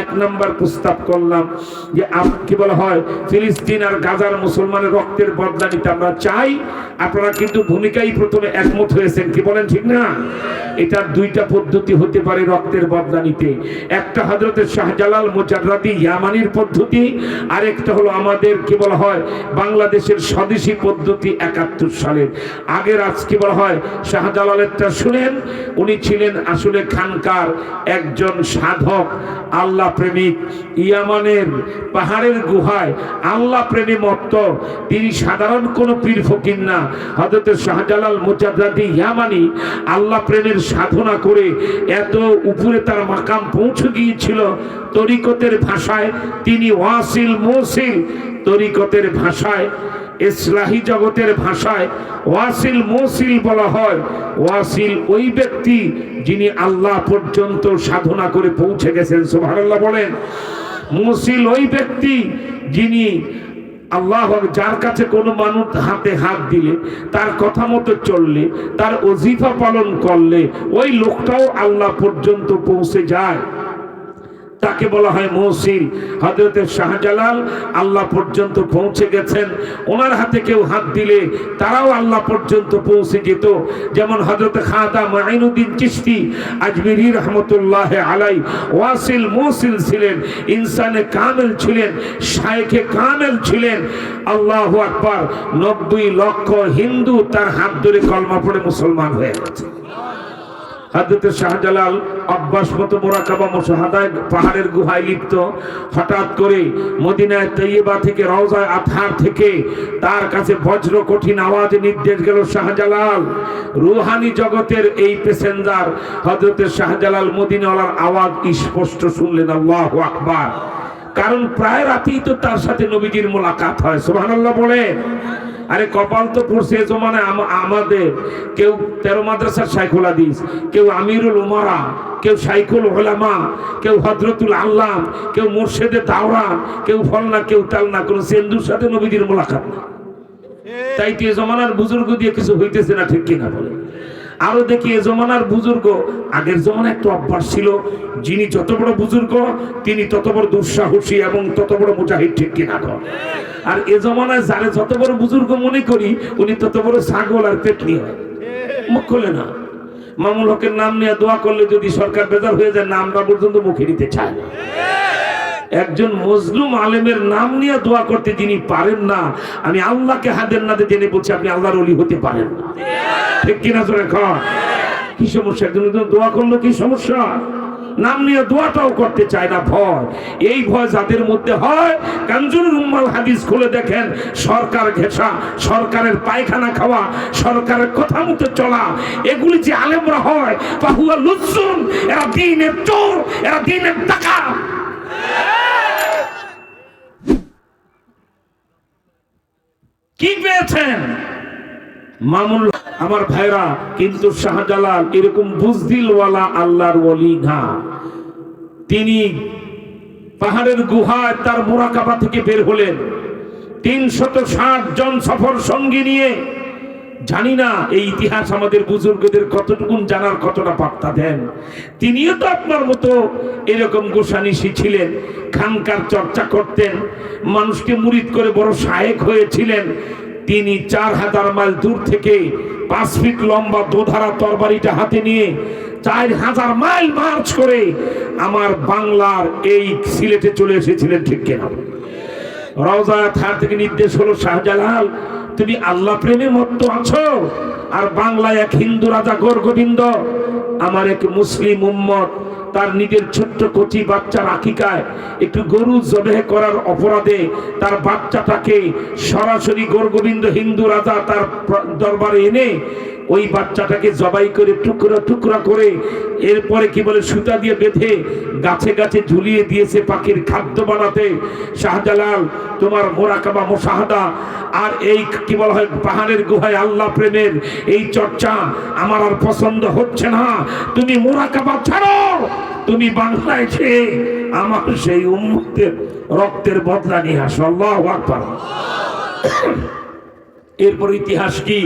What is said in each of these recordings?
এক নাম্বার প্রস্তাব করলাম যে কি বলা হয়, ফিলিস্তিন আর গাজার মুসলমানের রক্তের বদলা নিতে আমরা চাই। আপনারা কিন্তু ভূমিকাই প্রথমে একমত হয়েছেন, কি বলেন ঠিক না? এটার দুইটা পদ্ধতি হতে পারে রক্তের বদলা নিতে একটা হজরতের শাহজালাল মুজাররাদি ইয়ামানির পদ্ধতি, আরেকটা হলো আমাদের, কি বলা হয়, বাংলাদেশের স্বদেশী পদ্ধতি একাত্তর সালের। আগের আজ কি বলা হয়, শাহজালালেরটা শুনেন, উনি ছিলেন আসলে খানকার একজন সাধক, আল্লাহ প্রেমিক ইয়ামানের পাহাড়ের গুহায় আল্লাহ প্রেমী মত্ত, তিনি সাধারণ কোন পীর ফকির না। হজরত শাহজালাল মুজাদ্দাদি ইয়ামানি আল্লাহ প্রেমের সাধনা করে এত উপরে তার মাকাম পৌঁছে গিয়েছিল তরিকতের ভাষায়। তিনি ওয়াসিল মোসিল তরিকতের ভাষায় ইসলাহী জগতের ভাষায় ওয়াসিল মোসিল বলা হয়। ওয়াসিল ওই ব্যক্তি যিনি আল্লাহ পর্যন্ত সাধনা করে পৌঁছে গেছেন, সুবহানাল্লাহ বলেন। মুসিল ওই ব্যক্তি যিনি আল্লাহ, যার কাছে কোনো মানুষ হাতে হাত দিলে, তার কথা মতো চললে, তার অজিফা পালন করলে, ওই লোকটাও আল্লাহ পর্যন্ত পৌঁছে যায়। তাকে বলা হয় মৌসিল হজরতের শাহজালাল আল্লাহ পর্যন্ত পৌঁছে গেছেন। ওনার হাতে কেউ হাত দিলে তারাও আল্লাহ পর্যন্ত পৌঁছে যেত। যেমন হজরত খাদা মাইনুদ্দিন চিস্তি আজমিরি রহমতুল্লাহ আলাই ওয়াসিল মৌসিল ছিলেন, ইনসানে কামেল ছিলেন, শায়েখে কামেল ছিলেন। আল্লাহ আকবার, নব্বই লক্ষ হিন্দু তার হাত ধরে কলমা পড়ে মুসলমান হয়ে গেছে। হাজরত শাহজালাল মতো মোরাকাবা মুশাহাদায় পাহাড়ের গুহায় লিপ্ত। হঠাৎ করে মদিনায় তৈয়বা থেকে রওজায় আথার থেকে তার কাছে বজ্র কঠিন আওয়াজ নির্দেশ গেল শাহজালাল। রুহানি জগতের এই প্যাসেঞ্জার হজরত শাহজালাল মদিনাওয়ালার আওয়াজ স্পষ্ট শুনলেন, আল্লাহ আকবার। কারণ প্রায় রাতেই তো তার সাথে নবীজির মোলাকাত হয়, সুবহানাল্লাহ বলে আরে কপাল তো পড়ছে আম- আমাদের। কেউ তেরো মাদ্রাসার সাইকুল হাদিস, কেউ আমিরুল উমারা, কেউ সাইকুল ওলামা কেউ হজরতুল আল্লাম, কেউ মুর্শেদে দাওরা কেউ ফলনা, কেউ তালনা, কোনো সেন্দুর সাথে নবীজির মোলাকাত না। তাই তো এ জমানার বুজুর্গ দিয়ে কিছু হইতেছে না, ঠিক কিনা বলে। আরও দেখি এ জমানার বুজুর্গ, আগের জমানায় একটা অভ্যাস ছিল, যিনি যত বড় বুজুর্গ, তিনি তত বড় দুঃসাহসী এবং তত বড় মুজাহিদ, ঠিক কিনা আর এ জমানায় যারে যত বড় বুজুর্গ মনে করি, উনি তত বড় ছাগল আর পেটনি হয়। মুখ খোলে না। মামুল হকের নাম নিয়ে দোয়া করলে যদি সরকার বেজার হয়ে যায় নামটা পর্যন্ত মুখে নিতে চায় না। একজন মজলুম আলেমের নাম নিয়ে দোয়া করতে যিনি পারেন না, আমি আল্লাহকে হাতের নাতে জেনে বলছি, আপনি আল্লাহর অলি হতে পারেন না। ঠিক কিনা জোরে কর কি সমস্যা? একজন দোয়া করল, কি সমস্যা? নাম নিয়ে দোয়াটাও করতে চায় না ভয়। এই ভয় যাদের মধ্যে হয়, কাঞ্জুর রুম্মাল হাদিস খুলে দেখেন, সরকার ঘেঁষা, সরকারের পায়খানা খাওয়া, সরকারের কথা মতো চলা, এগুলি যে আলেমরা হয় পাহুয়া লুৎসুন এরা দিনের চোর, এরা দিনের টাকা কি পেয়েছেন? মামুল আমার ভাইরা, কিন্তু শাহজালাল এরকম বুজদিলওয়ালা আল্লাহর ওলি না। তিনি পাহাড়ের গুহায় তার মোরাকাবা থেকে বের হলেন। তিনশত ষাট জন সফর সঙ্গী নিয়ে। জানি না এই ইতিহাস আমাদের বুজুর্গদের কতটুকুন জানার কতটা পাত্তা দেন। তিনিও তো আপনার মতো এরকম গোসানিসি ছিলেন, খানকার চর্চা করতেন, মানুষকে মুরিদ করে বড় সাহেক হয়েছিলেন। তিনি চার হাজার মাইল দূর থেকে পাঁচ ফিট লম্বা দোধারা তরবারিটা হাতে নিয়ে চার হাজার মাইল মার্চ করে আমার বাংলার এই সিলেটে চলে এসেছিলেন, ঠিক কেনা? রওজা থার থেকে নির্দেশ হলো, শাহজালাল, তুমি আল্লাহ প্রেমে মত্ত আছো আর বাংলায় এক হিন্দু রাজা গোরগোবিন্দ, আমার এক মুসলিম উম্মত তার নিজের ছোট্ট কচি বাচ্চার আকিকায় একটু গরু জবেহ করার অপরাধে তার বাচ্চাটাকে সরাসরি গোরগোবিন্দ হিন্দু রাজা তার দরবারে এনে ওই বাচ্চাটাকে জবাই করে টুকরা টুকরা করে এরপরে কি বলে সুতা দিয়ে বেঁধে গাছে গাছে ঝুলিয়ে দিয়েছে পাখির খাদ্য বানাতে। শাহজালাল, তোমার মোরাকাবা মোশাহাদা, আর এই কি বলা হয়, পাহাড়ের গুহায় আল্লাহ প্রেমের এই চর্চা আমার আর পছন্দ হচ্ছে না। তুমি মোরাকাবা ছাড়ো, তুমি বাংলায় এসে আমার সেই উন্মুক্তের রক্তের বদলা নিয়ে আসো। আল্লাহ এরপর ইতিহাস কি?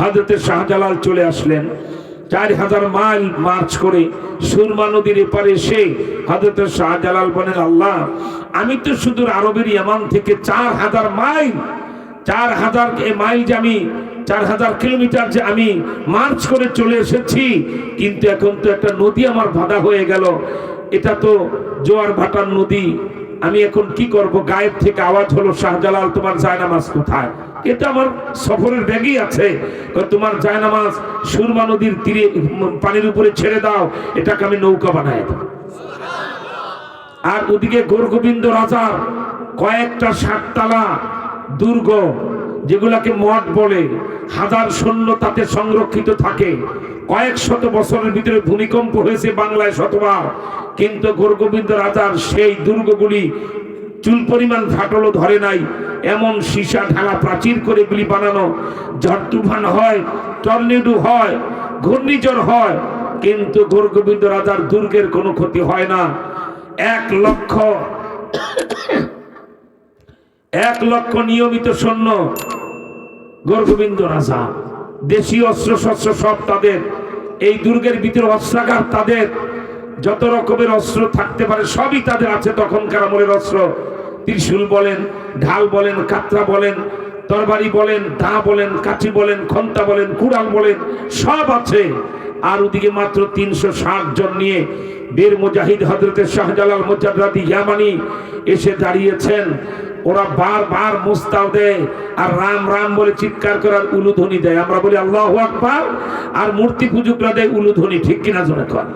হাজরতের শাহজালাল চলে আসলেন। চার হাজার মাইল মার্চ করে সুরমা নদীর এপারে এসে হজরত শাহজালাল বলেন, আল্লাহ, আমি তো সুদূর আরবের ইয়ামান থেকে চার হাজার মাইল, চার হাজার মাইল যে আমি, চার হাজার কিলোমিটার যে আমি মার্চ করে চলে এসেছি, কিন্তু এখন তো একটা নদী আমার বাধা হয়ে গেল। এটা তো জোয়ার ভাটার নদী। আমি এখন কি করব? গায়েব থেকে আওয়াজ হলো, শাহজালাল, তোমার জায়নামাজ কোথায়? এটা আমার সফরের ব্যাগই আছে। তোমার জায়নামাজ সুরমা নদীর তীরে পানির উপরে ছেড়ে দাও, এটাকে আমি নৌকা বানাই আর ওদিকে গোরগোবিন্দ রাজার কয়েকটা সাততলা দুর্গ, যেগুলাকে মঠ বলে, হাজার সৈন্য তাতে সংরক্ষিত থাকে। কয়েক শত বছরের ভিতরে ভূমিকম্প হয়েছে বাংলায় শতবার। কিন্তু গোরগোবিন্দ রাজার সেই দুর্গগুলি চুল পরিমাণ ফাটলও ধরে নাই। এমন সীসা ঢালা প্রাচীর করে এগুলি বানানো ঝড় তুফান হয়, টর্নেডো হয়, ঘূর্ণিঝড় হয়, কিন্তু গোরগোবিন্দ রাজার দুর্গের কোনো ক্ষতি হয় না। এক লক্ষ এক লক্ষ নিয়মিত সৈন্য গোরগোবিন্দ রাজা। দেশি অস্ত্র শস্ত্র সব তাদের, এই দুর্গের ভিতরে অস্ত্রাগার তাদের, যত রকমের অস্ত্র থাকতে পারে সবই তাদের আছে তখনকার আমলের অস্ত্র। ত্রিশূল বলেন, ঢাল বলেন, কাতরা বলেন, তরবারি বলেন, দা বলেন, কাঠি বলেন, খন্তা বলেন, কুড়াল বলেন, সব আছে। আর ওদিকে মাত্র তিনশো ষাট জন নিয়ে বীর মুজাহিদ হজরতের শাহজালাল মুজাদ্দাদি ইয়ামানি এসে দাঁড়িয়েছেন। ওরা বারবার মুস্তাও দেয় আর রাম রাম বলে চিৎকার করার উলুধ্বনি দেয়। আমরা বলি, আল্লাহ আকবার। আর মূর্তি পূজকরা দেয় উলুধ্বনি, ঠিক কিনা জনে কর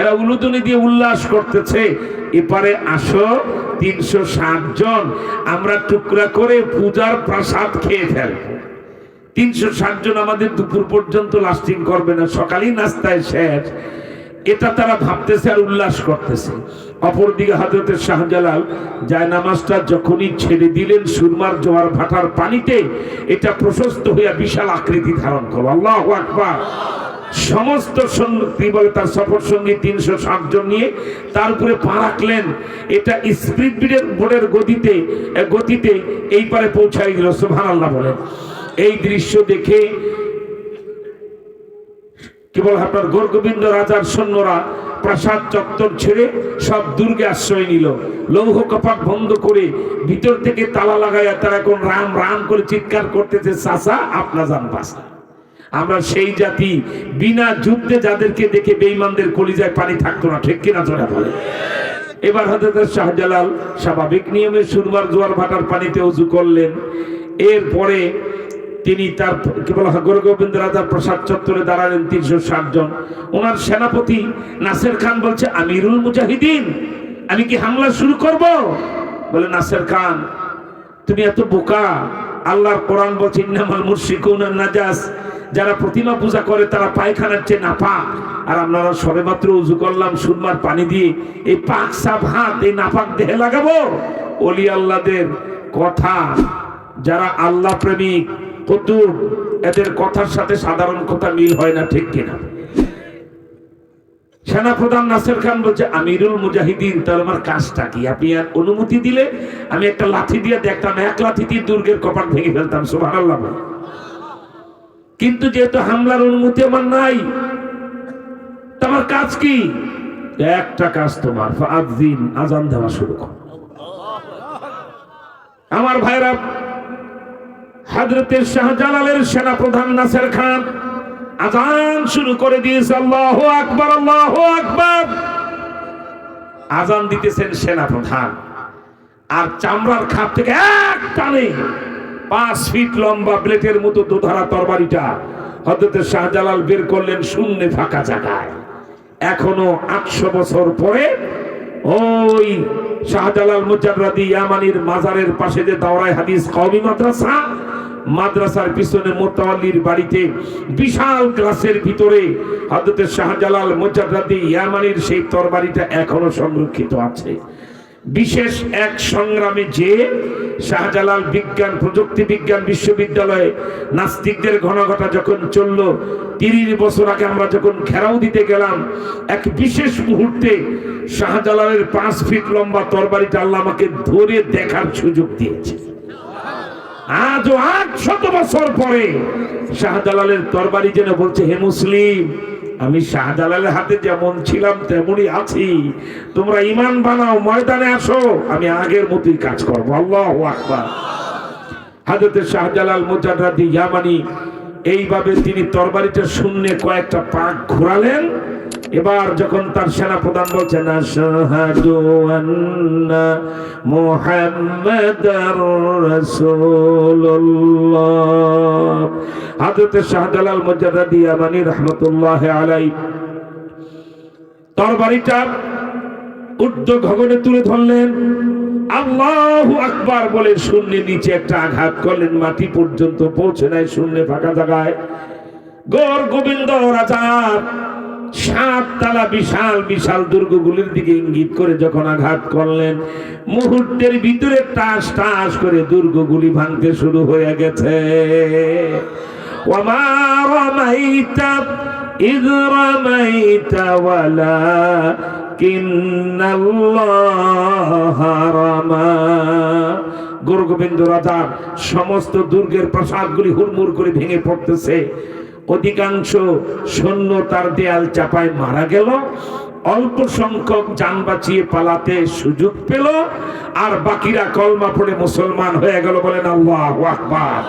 এরা উলুধ্বনি দিয়ে উল্লাস করতেছে। এপারে আসো, তিনশো ষাট জন। আমরা টুকরা করে পূজার প্রসাদ খেয়ে ফেলব তিনশো ষাট জন আমাদের দুপুর পর্যন্ত লাস্টিং করবে না, সকালেই নাস্তায় শেষ। এটা তারা ভাবতেছে আর উল্লাস করতেছে। অপরদিকে হাজরতের শাহজালাল যায় নামাজটা যখনই ছেড়ে দিলেন, সুরমার জোয়ার ভাটার পানিতে, এটা প্রশস্ত হইয়া বিশাল আকৃতি ধারণ করো আল্লাহ আকবার। সমস্ত বলে তার সফর সঙ্গী তিনশো ষাট জন নিয়ে তার উপরে পা রাখলেন। এটা স্পিড বোর্ডের গতিতে গতিতে এই পারে পৌঁছাই দিল সুভান আল্লাহ বলেন। এই দৃশ্য দেখে কেবল আপনার গোরগোবিন্দ রাজার সৈন্যরা প্রাসাদ চত্বর ছেড়ে সব দুর্গে আশ্রয় নিল। লৌহ কপাট বন্ধ করে ভিতর থেকে তালা লাগাইয়া তারা এখন রাম রাম করে চিৎকার করতেছে চাষা আপনা যান বাসা আমরা সেই জাতি বিনা যুদ্ধে যাদেরকে দেখে বেঈমানদের কলিজায় পানি থাকতো না, ঠিক কিনা তোরা বলে? এবার হজরত শাহজালাল স্বাভাবিক নিয়মে সুরমার জোয়ার ভাটার পানিতে উজু করলেন। এরপরে তিনি তার, কি বলা হয় গুরু গোবিন্দ রাজার প্রসাদ চত্বরে দাঁড়ালেন তিনশো ষাট জন। ওনার সেনাপতি নাসের খান বলছে, আমিরুল মুজাহিদিন, আমি কি হামলা শুরু করব? বলে, নাসের খান, তুমি এত বোকা, আল্লাহর কোরআন বলছে, ইন্নামাল মুশরিকুন নাজাস যারা প্রতিমা পূজা করে তারা পায়খানার চেয়ে নাপাক। আর আপনারা সবেমাত্র উজু করলাম, সুরমার পানি দিয়ে। এই পাক সাপ হাত, এই নাপাক দেহে লাগাবো? অলি আল্লাহদের কথা। যারা আল্লাহ প্রেমিক, কুতুব, এদের কথার সাথে সাধারণ কথা মিল হয় না, ঠিক কিনা? সেনাপ্রধান নাসের খান বলছে, আমিরুল মুজাহিদিন, তাহলে আমার কাজটা কি? আপনি আর অনুমতি দিলে আমি একটা লাঠি দিয়ে দেখতাম, এক লাঠি দিয়ে দুর্গের কপাট ভেঙে ফেলতাম সুবাহ কিন্তু যেহেতু হামলার অনুমতি আমার নাই তোমার কাজ কি? একটা কাজ তোমার দিন আজান দেওয়া শুরু কর। আমার ভাইরা হাজরতের শাহজালালের সেনা প্রধান নাসের খান আজান শুরু করে দিয়েছে, আল্লাহ আকবর আল্লাহ আকবর। আজান দিতেছেন সেনা প্রধান আর চামড়ার খাপ থেকে এক টানে পাঁচ ফিট লম্বা ব্লেটের মতো দোধারা তরবারিটা হজরতের শাহজালাল বের করলেন শূন্য ফাঁকা জায়গায়। এখনও আটশো বছর পরে ওই শাহজালাল মুজাররাদি ইয়ামানির মাজারের পাশে যে দাওরাই হাদিস কওমি মাদ্রাসা, মাদ্রাসার পিছনে মোতাওয়াল্লির বাড়িতে বিশাল গ্লাসের ভিতরে হযরত শাহজালাল মুজাররাদি ইয়ামানির সেই তরবারিটা এখনও সংরক্ষিত আছে। বিশেষ এক সংগ্রামে যে শাহজালাল বিজ্ঞান, প্রযুক্তি বিজ্ঞান বিশ্ববিদ্যালয়ে নাস্তিকদের ঘনঘটা যখন চলল, তিরিশ বছর আগে আমরা যখন ঘেরাও দিতে গেলাম, এক বিশেষ মুহূর্তে শাহজালালের পাঁচ ফিট লম্বা তরবারিটা আল্লাহ আমাকে ধরে দেখার সুযোগ দিয়েছে। আজও আট শত বছর পরে শাহজালালের তরবারি যেন বলছে, হে মুসলিম আমি শাহজালালের হাতে যেমন ছিলাম, তেমনই আছি। তোমরা ইমান বানাও, ময়দানে আসো, আমি আগের মতোই কাজ করব। আল্লাহ আকবার। হাজরতের শাহজালাল মোজাদি ইয়ামানি, এইভাবে তিনি তরবারিটা শূন্যে কয়েকটা পাক ঘোরালেন এবার যখন তার সেনা প্রধান বলছেন, আশহাদু আন্না মুহাম্মাদার রাসূলুল্লাহ। হযরতে শাহজালাল মুজাদ্দাদি ইয়ামানি রাহমাতুল্লাহ আলাইহি তরবারিটা উর্ধ্ব গগনে তুলে ধরলেন। আল্লাহু আকবার বলে শূন্য নিচে একটা আঘাত করলেন, মাটি পর্যন্ত পৌঁছে নাই, শূন্য ফাঁকা জায়গায়। গৌর গোবিন্দ রাজার সাত তালা বিশাল বিশাল দুর্গগুলির দিকে ইঙ্গিত করে যখন আঘাত করলেন মুহূর্তের ভিতরে টাস টাস করে দুর্গগুলি ভাঙতে শুরু হয়ে গেছে ওমা রমাইতা إذ رميت ولكن الله رمى গুরু গোবিন্দ রাজার সমস্ত দুর্গের প্রাসাদগুলি হুড়মুড় করে ভেঙে পড়তেছে অধিকাংশ সৈন্য তার দেয়াল চাপায় মারা গেল। অল্প সংখ্যক যান বাঁচিয়ে পালাতে সুযোগ পেল আর বাকিরা কলমা পড়ে মুসলমান হয়ে গেল বলেন আল্লাহ আকবার।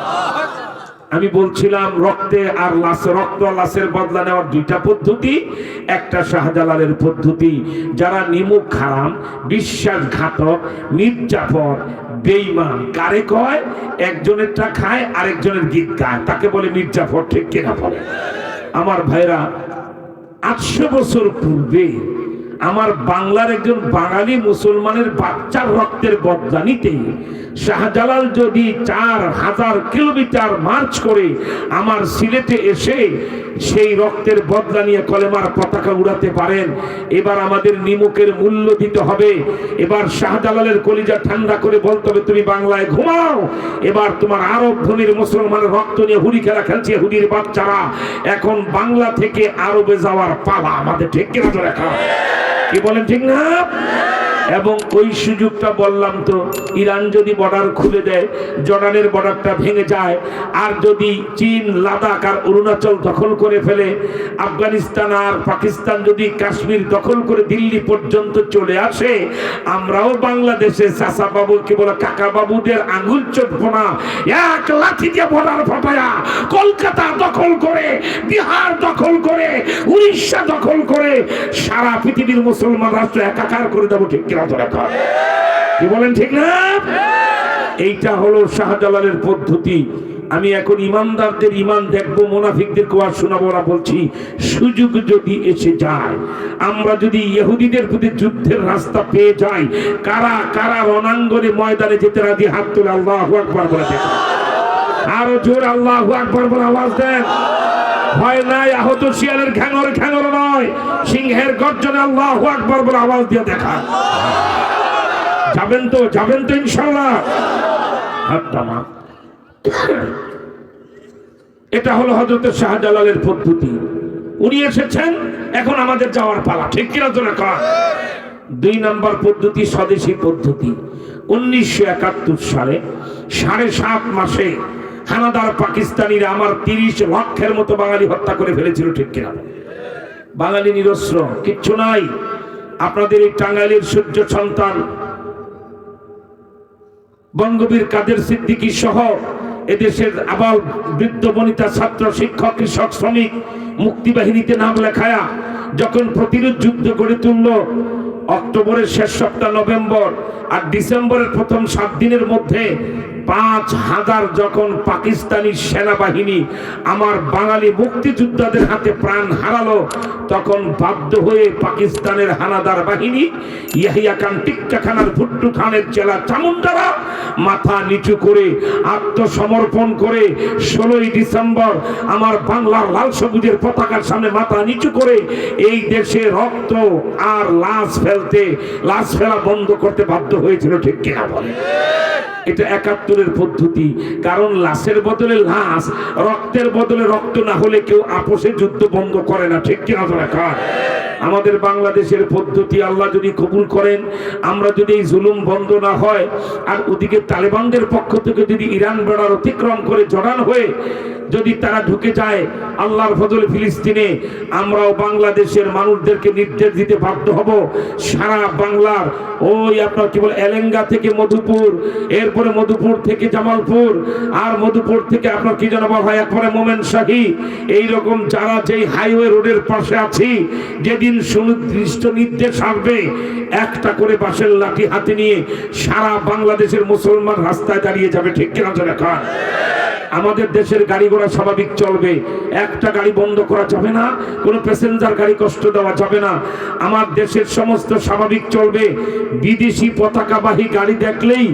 আমি বলছিলাম, রক্তে আর লাশ, রক্ত লাশের বদলা নেওয়ার দুইটা পদ্ধতি। একটা শাহজালালের পদ্ধতি, যারা নিমুখ খারাম বিশ্বাসঘাতক মির্জাফর বেইমান কারে কয়? একজনের টা খায়, আরেকজনের গীত গায়। তাকে বলে মির্জাফর, ঠিক কেনা পড়ে আমার ভাইরা, আটশো বছর পূর্বে আমার বাংলার একজন বাঙালি মুসলমানের বাচ্চার রক্তের বদলা নিতে শাহজালাল যদি চার হাজার কিলোমিটার মার্চ করে আমার সিলেটে এসে সেই রক্তের বদলা নিয়ে কলেমার পতাকা উড়াতে পারেন, এবার আমাদের নিমুখের মূল্য দিতে হবে। এবার শাহজালালের কলিজা ঠান্ডা করে বলতে হবে, তুমি বাংলায় ঘুমাও। এবার তোমার আরব ধনির মুসলমানের রক্ত নিয়ে হুড়ি খেলা খেলছে হুডির বাচ্চারা। এখন বাংলা থেকে আরবে যাওয়ার পালা আমাদের ঠিক কিনা রেখা। কি বলেন ঠিক না? এবং ওই সুযোগটা বললাম তো, ইরান যদি বর্ডার খুলে দেয়, জর্ডানের বর্ডারটা ভেঙে যায়, আর যদি চীন, লাদাখ আর অরুণাচল দখল করে ফেলে, আফগানিস্তান আর পাকিস্তান যদি কাশ্মীর দখল করে দিল্লি পর্যন্ত চলে আসে, আমরাও বাংলাদেশে চাষা বাবুকে বলে, কাকা বাবুদের আঙুল চটবো না। এক লাঠি দিয়ে বর্ডার ফাটায়া কলকাতা দখল করে, বিহার দখল করে, উড়িষ্যা দখল করে, সারা পৃথিবীর মুসলমান রাষ্ট্র একাকার করে দেবো ঠিক কিনা তো রাখা। কি বলেন ঠিক না? এইটা হলো শাহজালালের পদ্ধতি। আমি এখন ইমানদারদের ইমান দেখব, মোনাফিকদের কোয়ার শোনাবো না বলছি, সুযোগ যদি এসে যায়, আমরা যদি ইহুদিদের প্রতি যুদ্ধের রাস্তা পেয়ে যাই, কারা কারা রণাঙ্গনে ময়দানে যেতে রাজি, হাত তুলে আল্লাহ আকবার বলে আরও জোর আল্লাহ আকবার বলে আওয়াজ দেন। ভয় নাই, আহত শিয়ালের ঘ্যাঙর ঘ্যাঙর নয়। সিংহের গর্জনে আল্লাহ আকবার বলে আওয়াজ দিয়ে দেখা। যাবেন তো যাবেন তো ইনশাল্লাহ এটা হলো হজরতের শাহজালালের পদ্ধতি উনি এসেছেন, এখন আমাদের যাওয়ার পালা। ঠিক কিনা তো রেখা দুই নম্বর পদ্ধতি স্বদেশী পদ্ধতি উনিশশো একাত্তর সালে, সাড়ে সাত মাসে হানাদার পাকিস্তানিরা আমার তিরিশ লক্ষের মতো বাঙালি হত্যা করে ফেলেছিল, ঠিক কিনা? বাঙালি নিরস্ত্র, কিচ্ছু নাই। আপনাদের এই টাঙ্গাইলের সূর্য সন্তান, বঙ্গবীর কাদের সিদ্দিকী সহ এদেশের আবার বৃদ্ধ বনিতা ছাত্র, শিক্ষক, কৃষক, শ্রমিক, মুক্তিবাহিনীতে নাম লেখায়া যখন প্রতিরোধ যুদ্ধ গড়ে তুলল, অক্টোবরের শেষ সপ্তাহ নভেম্বর আর ডিসেম্বরের প্রথম সাত দিনের মধ্যে পাঁচ হাজার যখন পাকিস্তানি সেনাবাহিনী আমার বাঙালি মুক্তিযোদ্ধাদের হাতে প্রাণ হারালো, তখন বাধ্য হয়ে পাকিস্তানের হানাদার বাহিনী, ইয়াহিয়া খান টিক্কা খানার ভুট্টু খানের জেলা চামুন্ডারা মাথা নিচু করে আত্মসমর্পণ করে ষোলোই ডিসেম্বর আমার বাংলার লাল সবুজের পতাকার সামনে মাথা নিচু করে এই দেশে রক্ত আর লাশ ফেলতে, লাশ ফেলা বন্ধ করতে বাধ্য হয়েছিল, ঠিক কিনা বলে এটা একাত্তরের পদ্ধতি। কারণ লাশের বদলে লাশ, রক্তের বদলে রক্ত না হলে কেউ আপোষে যুদ্ধ বন্ধ করে না। ঠিক কিনা তো এখন আমাদের বাংলাদেশের পদ্ধতি আল্লাহ যদি কবুল করেন, আমরা যদি এই জুলুম বন্ধ না হয়, আর ওদিকে তালেবানদের পক্ষ থেকে যদি ইরান বেড়ার অতিক্রম করে জড়ান হয়ে যদি তারা ঢুকে যায় আল্লাহর ফজল ফিলিস্তিনে, আমরাও বাংলাদেশের মানুষদেরকে নির্দেশ দিতে বাধ্য হব। সারা বাংলার, ওই আপনার কি বলে, এলেঙ্গা থেকে মধুপুর, এরপরে মধুপুর থেকে জামালপুর, আর মধুপুর থেকে আপনার কি যেন বলা হয়, একবারে মোমেন শাহী এইরকম যারা যেই হাইওয়ে রোডের পাশে আছি, যেদিন সুনির্দিষ্ট নির্দেশ আসবে। একটা করে বাঁশের লাঠি হাতে নিয়ে সারা বাংলাদেশের মুসলমান রাস্তায় দাঁড়িয়ে যাবে, ঠিক কিনা চলে খান? আমাদের দেশের গাড়ি ঘোড়া স্বাভাবিক চলবে। একটা গাড়ি বন্ধ করা যাবে না, কোনো প্যাসেঞ্জার গাড়ি কষ্ট দেওয়া যাবে না। আমার দেশের সমস্ত স্বাভাবিক চলবে। বিদেশি পতাকাবাহী গাড়ি দেখলেই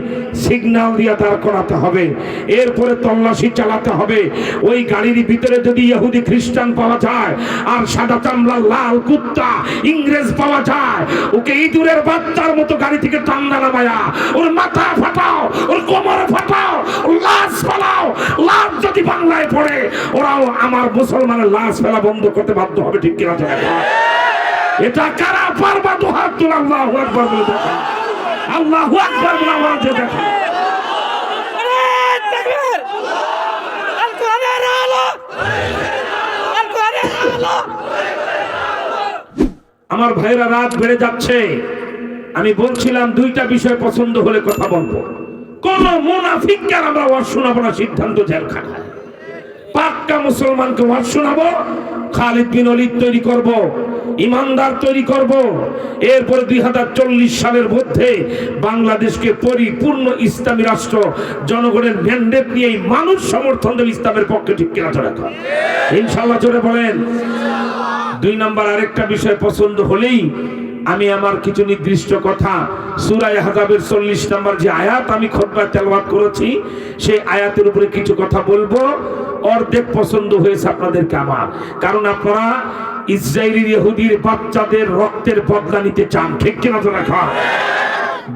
সিগন্যাল দিয়ে দাঁড় করাতে হবে। এরপরে তল্লাশি চালাতে হবে। ওই গাড়ির ভিতরে যদি ইহুদি, খ্রিস্টান পাওয়া যায়, আর সাদা চামড়া, লাল কুত্তা, ইংরেজ পাওয়া যায়, ওকে ইঁদুরের বাচ্চার মতো গাড়ি থেকে টান্না নামায়া ওর মাথা ফাটাও, ওর কোমর ফাটাও লাশ ফালাও লাশ যদি বাংলায় পড়ে ওরাও আমার মুসলমানের লাশ ফেলা বন্ধ করতে বাধ্য হবে ঠিক কিনা এটা কারা পারবা? তো হাত তোলা আল্লাহ একবার বলে দেখা। আল্লাহ একবার বলে আমার যে দেখা। আমার ভাইরা রাত বেড়ে যাচ্ছে। আমি বলছিলাম দুইটা বিষয় পছন্দ হলে কথা বলব। কোন মুনাফিককে আমরা ওয়াজ শোনাবো না, সিদ্ধান্ত জেলখানায়। পাক্কা মুসলমানকে ওয়াজ শোনাবো, খালিদ বিন অলিদ তৈরি করব, ইমানদার তৈরি করব। এরপরে দুই হাজার চল্লিশ সালের মধ্যে বাংলাদেশকে পরিপূর্ণ ইসলামী রাষ্ট্র, জনগণের ম্যান্ডেট নিয়ে মানুষ সমর্থন দেবে ইসলামের পক্ষে, ঠিক কিনা চলে ইনশাল্লাহ চলে বলেন। দুই নাম্বার আরেকটা বিষয় পছন্দ হলেই আমি আমার কিছু নির্দিষ্ট কথা সুরায় হাজাবের চল্লিশ নাম্বার যে আয়াত আমি খোদবায় তেলবাদ করেছি, সেই আয়াতের উপরে কিছু কথা বলব। অর্ধেক পছন্দ হয়েছে আপনাদেরকে আমার। কারণ আপনারা ইসরায়েলি ইহুদির বাচ্চাদের রক্তের বদলা নিতে চান, ঠিক কিনা তো রাখা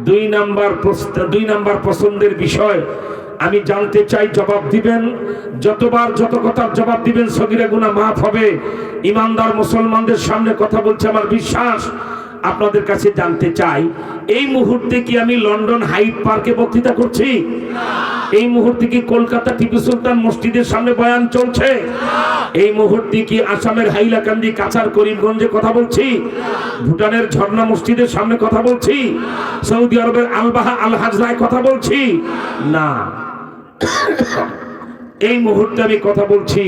দুই নাম্বার দুই নাম্বার পছন্দের বিষয়, আমি জানতে চাই জবাব দিবেন। যতবার যত কথার জবাব দিবেন, সগিরা গুনা মাফ হবে। ইমানদার মুসলমানদের সামনে কথা বলছে আমার বিশ্বাস। আপনাদের কাছে জানতে চাই, এই মুহূর্তে কি আমি লন্ডন হাইট পার্কে বক্তৃতা করছি? এই মুহূর্তে কি কলকাতা টিপু সুলতান মসজিদের সামনে বয়ান চলছে? এই মুহূর্তে কি আসামের হাইলাকান্দি কাছার করিমগঞ্জে কথা বলছি? ভুটানের ঝর্ণা মসজিদের সামনে কথা বলছি? সৌদি আরবের আলবাহা আল হাজরায় কথা বলছি? না। এই মুহূর্তে আমি কথা বলছি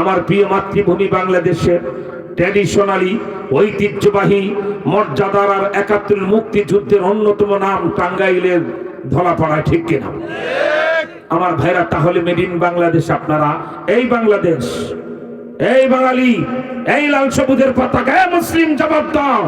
আমার প্রিয় মাতৃভূমি বাংলাদেশের ট্র্যাডিশনালি ঐতিহ্যবাহী মর্যাদার আর একাত্তর মুক্তিযুদ্ধের অন্যতম নাম টাঙ্গাইলের ধলাপাড়ায় ঠিক কিনা? আমার ভাইরা, তাহলে মেড ইন বাংলাদেশ আপনারা। এই বাংলাদেশ, এই বাঙালি, এই লাল সবুজের পতাকা মুসলিম জবাব দাও।